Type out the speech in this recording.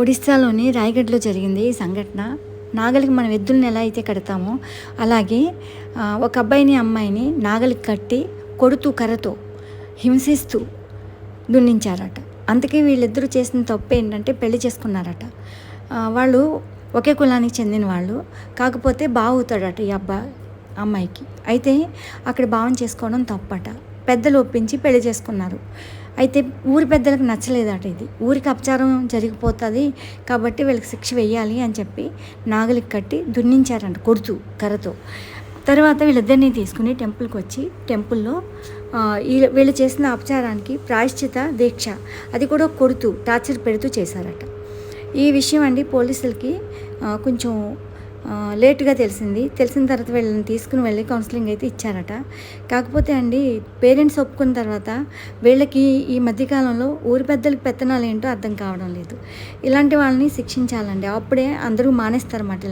ఒడిస్సాలోని రాయగఢ్లో జరిగింది ఈ సంఘటన. నాగలికి మనం ఎద్దుల్ని ఎలా అయితే కడతామో అలాగే ఒక అబ్బాయిని అమ్మాయిని నాగలికి కట్టి కొడుతూ కర్రతో హింసిస్తూ దున్నించారట. అందుకే వీళ్ళిద్దరూ చేసిన తప్పు ఏంటంటే పెళ్ళి చేసుకున్నారట. వాళ్ళు ఒకే కులానికి చెందిన వాళ్ళు. కాకపోతే బావుతాడట ఈ అబ్బాయి అమ్మాయికి. అయితే అక్కడ భావం చేసుకోవడం తప్పట. పెద్దలు ఒప్పించి పెళ్ళి చేసుకున్నారు. అయితే ఊరి పెద్దలకు నచ్చలేదట ఇది. ఊరికి అపచారం జరిగిపోతుంది కాబట్టి వీళ్ళకి శిక్ష వెయ్యాలి అని చెప్పి నాగలికి కట్టి దున్నించారంట కొడుతూ కర్రతో. తర్వాత వీళ్ళిద్దరిని తీసుకుని టెంపుల్కి వచ్చి టెంపుల్లో వీళ్ళు చేసిన అపచారానికి ప్రాయశ్చిత దీక్ష అది కూడా కొడుతూ టార్చర్ పెడుతూ చేశారట. ఈ విషయం అండి పోలీసులకి కొంచెం లేటుగా తెలిసింది. తెలిసిన తర్వాత వీళ్ళని తీసుకుని వెళ్ళి కౌన్సిలింగ్ అయితే ఇచ్చారట. కాకపోతే అండి పేరెంట్స్ ఒప్పుకున్న తర్వాత వీళ్ళకి ఈ మధ్యకాలంలో ఊరి పెద్దలకి పెత్తనాలు ఏంటో అర్థం కావడం లేదు. ఇలాంటి వాళ్ళని శిక్షించాలండి. అప్పుడే అందరూ మానేస్తారన్నమాట ఇలా.